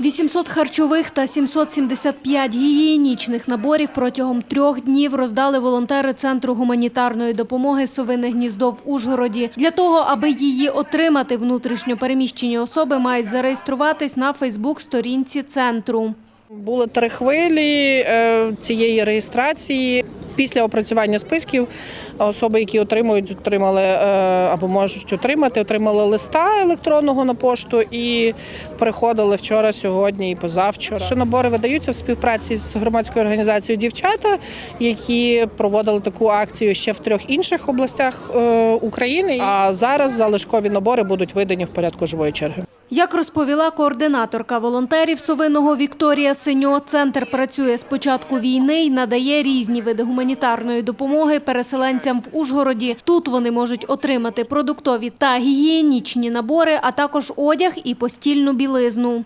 800 харчових та 775 гігієнічних наборів протягом трьох днів роздали волонтери Центру гуманітарної допомоги «Совине гніздо» в Ужгороді. Для того, аби її отримати, внутрішньо переміщені особи мають зареєструватись на Фейсбук-сторінці центру. Були три хвилі е, цієї реєстрації. Після опрацювання списків особи, які отримують, отримали е, або можуть отримати, отримали листа електронного на пошту і приходили вчора, сьогодні і позавчора. Що набори видаються в співпраці з громадською організацією Дівчата, які проводили таку акцію ще в трьох інших областях е, України. А зараз залишкові набори будуть видані в порядку живої черги. Як розповіла координаторка волонтерів Совиного Вікторія Синьо, центр працює з початку війни і надає різні види гуманітарної допомоги переселенцям в Ужгороді. Тут вони можуть отримати продуктові та гігієнічні набори, а також одяг і постільну білизну.